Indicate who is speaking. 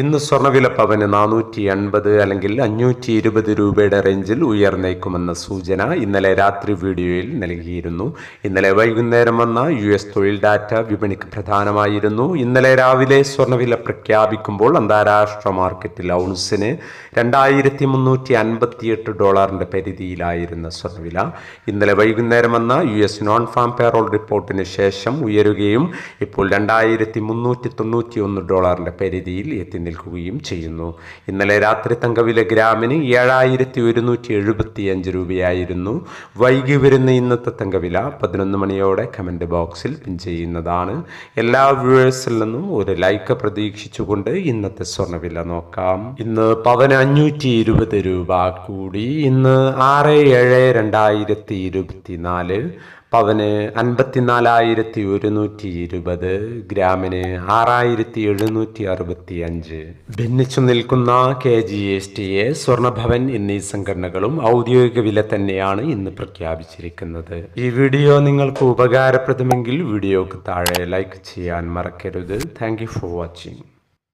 Speaker 1: ഇന്ന് സ്വർണവില പവന് നാനൂറ്റി എൺപത് അല്ലെങ്കിൽ അഞ്ഞൂറ്റി ഇരുപത് രൂപയുടെ റേഞ്ചിൽ ഉയർന്നേക്കുമെന്ന സൂചന ഇന്നലെ രാത്രി വീഡിയോയിൽ നൽകിയിരുന്നു. ഇന്നലെ വൈകുന്നേരം വന്ന യു എസ് തൊഴിൽ ഡാറ്റ വിപണിക്ക് പ്രധാനമായിരുന്നു. ഇന്നലെ രാവിലെ സ്വർണവില പ്രഖ്യാപിക്കുമ്പോൾ അന്താരാഷ്ട്ര മാർക്കറ്റിൽ ഔൺസിന് രണ്ടായിരത്തി മുന്നൂറ്റി അൻപത്തിയെട്ട് ഡോളറിന്റെ പരിധിയിലായിരുന്ന സ്വർണവില ഇന്നലെ വൈകുന്നേരം വന്ന U S non farm payroll റിപ്പോർട്ടിന് ശേഷം ഉയരുകയും ഇപ്പോൾ രണ്ടായിരത്തി മുന്നൂറ്റി തൊണ്ണൂറ്റി ഒന്ന് ഡോളറിന്റെ പരിധിയിൽ എത്തി നിൽക്കുകയും ചെയ്യുന്നു. ഇന്നലെ രാത്രി തങ്കവില ഗ്രാമിന് ഏഴായിരത്തി ഒരുന്നൂറ്റി എഴുപത്തി അഞ്ച് രൂപയായിരുന്നു. വൈകി വരുന്ന ഇന്നത്തെ തങ്കവില പതിനൊന്ന് മണിയോടെ കമന്റ് ബോക്സിൽ പിൻ ചെയ്യുന്നതാണ്. എല്ലാ വ്യൂവേഴ്സിൽ നിന്നും ഒരു ലൈക്ക് പ്രതീക്ഷിച്ചുകൊണ്ട് ഇന്നത്തെ സ്വർണവില നോക്കാം. ഇന്ന് പവന് അഞ്ഞൂറ്റി ഇരുപത് രൂപ കൂടി. ഇന്ന് ആറ് ഏഴ് രണ്ടായിരത്തി ഇരുപത്തി നാല് പവന് അൻപത്തിനാലായിരത്തി ഒരുന്നൂറ്റി ഇരുപത് ഗ്രാമിന് ആറായിരത്തി എഴുന്നൂറ്റി അറുപത്തി അഞ്ച് ഭിന്നിച്ചു നിൽക്കുന്ന K G S T A സ്വർണഭവൻ എന്നീ സംഘടനകളും ഔദ്യോഗിക വില തന്നെയാണ് ഇന്ന് പ്രഖ്യാപിച്ചിരിക്കുന്നത്. ഈ വീഡിയോ നിങ്ങൾക്ക് ഉപകാരപ്രദമെങ്കിൽ വീഡിയോക്ക് താഴെ ലൈക്ക് ചെയ്യാൻ മറക്കരുത്. Thank for watching.